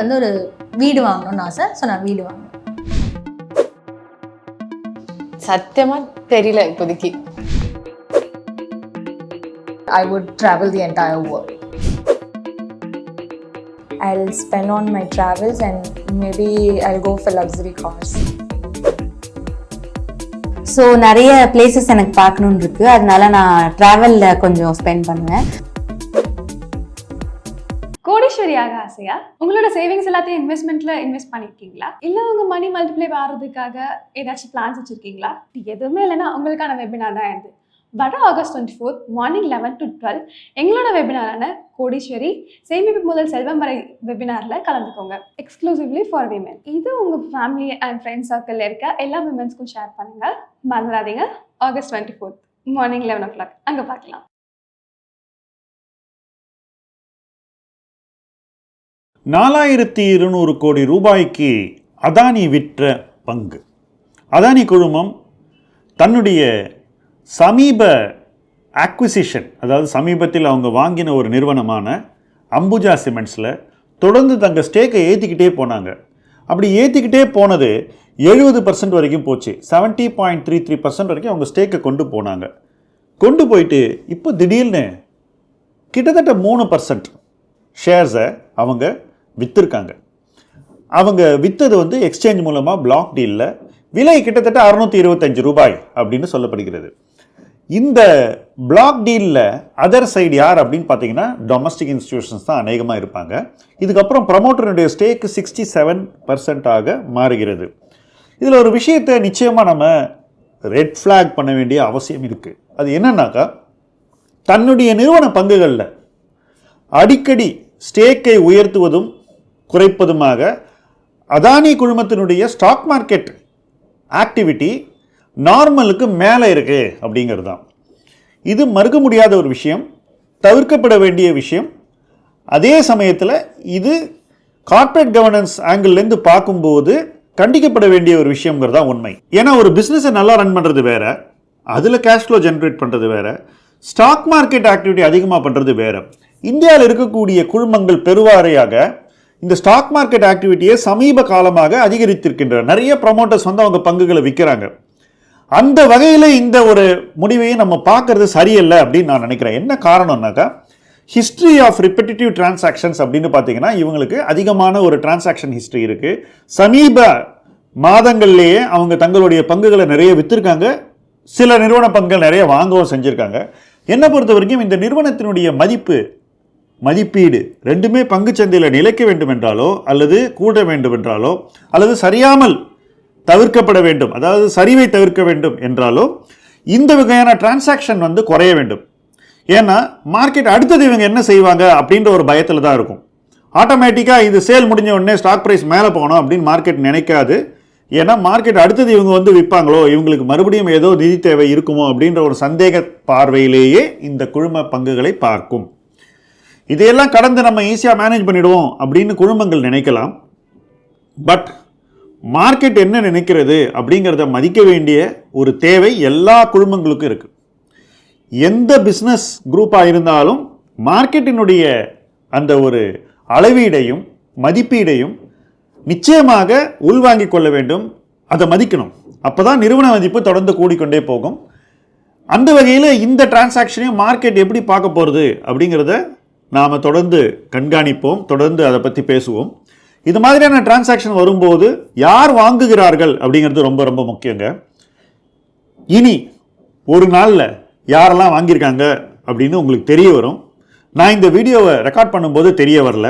வந்து ஒரு வீடு வாங்கணும்னு ஆசை. ஸோ நான் வீடு வாங்கினேன் சத்தியமா தெரியல இப்போதைக்கு. I would travel the entire world I'll spend on my travels and maybe I'll go for luxury cars. So நிறைய பிளேசஸ் எனக்கு பார்க்கணுன்னு இருக்கு. அதனால நான் ட்ராவலில் கொஞ்சம் ஸ்பெண்ட் பண்ணுவேன். கோடீஸ்வரி ஆசையா? உங்களோட சேவிங்ஸ் எல்லாத்தையும் இன்வெஸ்ட்மெண்ட்ல இன்வெஸ்ட் பண்ணிருக்கீங்களா? இல்ல உங்க மணி மல்டிப்ளை ஆகிறதுக்காக ஏதாச்சும் பிளான்ஸ் வச்சிருக்கீங்களா? எதுவுமே இல்லைன்னா உங்களுக்கான வெபினார் தான் இது. வர August twenty fourth morning eleven to twelve எங்களோட வெபினாரான கோடீஸ்வரி சேமிப்பு முதல் செல்வம் வரை வெபினாரில் கலந்துக்கோங்க. எக்ஸ்க்ளூசிவ்லி ஃபார் விமன் இது உங்கள் ஃபேமிலி அண்ட் ஃப்ரெண்ட்ஸ் சர்க்கிளில் இருக்க எல்லா விமன்ஸ்க்கும் ஷேர் பண்ணுங்கள் மறந்துடாதீங்க. August twenty fourth morning eleven o'clock அங்கே பார்க்கலாம். நாலாயிரத்தி இருநூறு கோடி ரூபாய்க்கு அதானி விற்ற பங்கு. அதானி குழுமம் தன்னுடைய சமீப ஆக்விசிஷன் அதாவது சமீபத்தில் அவங்க வாங்கின ஒரு நிறுவனமான அம்புஜா சிமெண்ட்ஸில் தொடர்ந்து தங்கள் ஸ்டேக்கை ஏற்றிக்கிட்டே போனாங்க. அப்படி ஏற்றிக்கிட்டே போனது எழுபது பர்சன்ட் வரைக்கும் போச்சு. Seventy point three three percent வரைக்கும் அவங்க ஸ்டேக்கை கொண்டு போனாங்க. கொண்டு போயிட்டு இப்போ திடீர்னு கிட்டத்தட்ட மூணு பர்சன்ட் ஷேர்ஸை அவங்க விற்றுருக்காங்க அவங்க விற்றது வந்து எக்ஸ்சேஞ்ச் மூலமாக பிளாக் டீலில் விலை கிட்டத்தட்ட அறுநூற்றி இருபத்தஞ்சு ரூபாய் அப்படின்னு சொல்லப்படுகிறது. இந்த பிளாக் டீலில் அதர் சைடு யார் அப்படின்னு பார்த்தீங்கன்னா டொமஸ்டிக் இன்ஸ்டிடியூஷன்ஸ் தான் அநேகமாக இருப்பாங்க. இதுக்கப்புறம் ப்ரமோட்டருடைய ஸ்டேக்கு சிக்ஸ்டி செவன் பர்சன்டாக மாறுகிறது. இதில் ஒரு விஷயத்தை நிச்சயமாக நம்ம ரெட் ஃப்ளாக் பண்ண வேண்டிய அவசியம் இருக்குது அது என்னன்னாக்கா தன்னுடைய நிறுவன பங்குகளில் அடிக்கடி ஸ்டேக்கை உயர்த்துவதும் குறைப்பதுமாக அதானி குழுமத்தினுடைய ஸ்டாக் மார்க்கெட் ஆக்டிவிட்டி நார்மலுக்கு மேலே இருக்கு அப்படிங்கிறது தான் இது மறுக்க முடியாத ஒரு விஷயம் தவிர்க்கப்பட வேண்டிய விஷயம். அதே சமயத்தில் இது கார்ப்பரேட் கவர்னன்ஸ் ஆங்கிள்லேருந்து பார்க்கும்போது கண்டிக்கப்பட வேண்டிய ஒரு விஷயங்கிறது தான் உண்மை. ஏன்னா ஒரு பிஸ்னஸை நல்லா ரன் பண்ணுறது வேறு அதில் கேஷ் ஃப்ளோ ஜென்ரேட் பண்ணுறது வேறு ஸ்டாக் மார்க்கெட் ஆக்டிவிட்டி அதிகமாக பண்ணுறது வேறு. இந்தியாவில் இருக்கக்கூடிய குழுமங்கள் பெருவாரியாக இந்த ஸ்டாக் மார்க்கெட் ஆக்டிவிட்டியை சமீப காலமாக அதிகரித்திருக்கின்றன. நிறைய ப்ரமோட்டர்ஸ் வந்து அவங்க பங்குகளை விற்கிறாங்க. அந்த வகையில் இந்த ஒரு முடிவையும் நம்ம பார்க்கறது சரியில்லை அப்படின்னு நான் நினைக்கிறேன். என்ன காரணம்னாக்கா ஹிஸ்ட்ரி ஆஃப் ரிப்பெட்டிட்டிவ் டிரான்சாக்ஷன்ஸ் அப்படின்னு பார்த்தீங்கன்னா இவங்களுக்கு அதிகமான ஒரு டிரான்சாக்ஷன் ஹிஸ்ட்ரி இருக்குது சமீப மாதங்கள்லேயே அவங்க தங்களுடைய பங்குகளை நிறைய விற்றுருக்காங்க சில நிறுவன பங்குகள் நிறைய வாங்கவும் செஞ்சுருக்காங்க. என்னை பொறுத்த வரைக்கும் இந்த நிறுவனத்தினுடைய மதிப்பு மதிப்பீடு ரெண்டுமே பங்குச்சந்தையில் நிலைக்க வேண்டுமென்றாலோ அல்லது கூட வேண்டுமென்றாலோ அல்லது சரியாமல் தவிர்க்கப்பட வேண்டும். அதாவது சரிவை தவிர்க்க வேண்டும் என்றாலோ இந்த வகையான டிரான்சாக்ஷன் வந்து குறைய வேண்டும். ஏன்னா மார்க்கெட் அடுத்தது இவங்க என்ன செய்வாங்க அப்படின்ற ஒரு பயத்தில் தான் இருக்கும். ஆட்டோமேட்டிக்காக இது சேல் முடிஞ்ச உடனே ஸ்டாக் ப்ரைஸ் மேலே போகணும் அப்படின்னு மார்க்கெட் நினைக்காது. ஏன்னா மார்க்கெட் அடுத்தது இவங்க வந்து விற்பாங்களோ இவங்களுக்கு மறுபடியும் ஏதோ நிதி தேவை இருக்குமோ அப்படின்ற ஒரு சந்தேக பார்வையிலேயே இந்த குழும பங்குகளை பார்க்கும். இதையெல்லாம் கடந்து நம்ம ஈஸியாக மேனேஜ் பண்ணிடுவோம் அப்படின்னு குழுமங்கள் நினைக்கலாம். பட் மார்க்கெட் என்ன நினைக்கிறது அப்படிங்கிறத மதிக்க வேண்டிய ஒரு தேவை எல்லா குழுமங்களுக்கும் இருக்குது எந்த பிஸ்னஸ் குரூப்பாக இருந்தாலும் மார்க்கெட்டினுடைய அந்த ஒரு அளவீடையும் மதிப்பீடையும் நிச்சயமாக உள்வாங்கிக் கொள்ள வேண்டும். அதை மதிக்கணும். அப்போ தான் நிறுவன மதிப்பு தொடர்ந்து கூடிக்கொண்டே போகும். அந்த வகையில் இந்த டிரான்சாக்ஷனையும் மார்க்கெட் எப்படி பார்க்க போகிறது அப்படிங்கிறத நாம் தொடர்ந்து கண்காணிப்போம் தொடர்ந்து அதை பற்றி பேசுவோம். இது மாதிரியான டிரான்சாக்ஷன் வரும்போது யார் வாங்குகிறார்கள் அப்படிங்கிறது ரொம்ப ரொம்ப முக்கியங்க. இனி ஒரு நாளில் யாரெல்லாம் வாங்கியிருக்காங்க அப்படின்னு உங்களுக்கு தெரிய வரும். நான் இந்த வீடியோவை ரெக்கார்ட் பண்ணும்போது தெரிய வரல.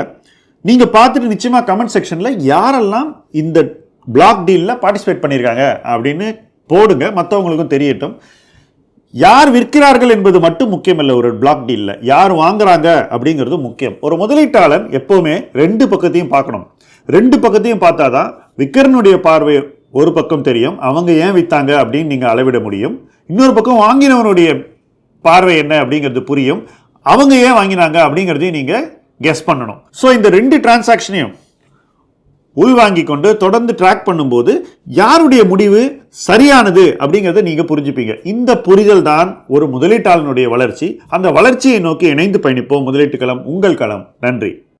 நீங்கள் பார்த்துட்டு நிச்சயமாக கமெண்ட் செக்ஷனில் யாரெல்லாம் இந்த பிளாக் டீலில் பார்ட்டிசிபேட் பண்ணியிருக்காங்க அப்படின்னு போடுங்க. மற்றவங்களுக்கும் தெரியட்டும். யார் விற்கிறார்கள் என்பது மட்டும் முக்கியமல்ல ஒரு பிளாக் டீலில் யார் வாங்குறாங்க அப்படிங்கிறது முக்கியம். ஒரு முதலீட்டாளன் எப்போவுமே ரெண்டு பக்கத்தையும் பார்க்கணும். ரெண்டு பக்கத்தையும் பார்த்தா தான் விற்கிறனுடைய பார்வை ஒரு பக்கம் தெரியும். அவங்க ஏன் விற்றாங்க அப்படின்னு நீங்கள் அளவிட முடியும். இன்னொரு பக்கம் வாங்கினவனுடைய பார்வை என்ன அப்படிங்கிறது புரியும். அவங்க ஏன் வாங்கினாங்க அப்படிங்கிறதையும் நீங்கள் கெஸ் பண்ணணும். ஸோ இந்த ரெண்டு டிரான்சாக்ஷனையும் உள்வாங்கி கொண்டு தொடர்ந்து ட்ராக் பண்ணும்போது யாருடைய முடிவு சரியானது அப்படிங்கிறத நீங்கள் புரிஞ்சுப்பீங்க. இந்த புரிதல் தான் ஒரு முதலீட்டாளனுடைய வளர்ச்சி. அந்த வளர்ச்சியை நோக்கி இணைந்து பயணிப்போம். முதலீட்டு களம் உங்கள் களம். நன்றி.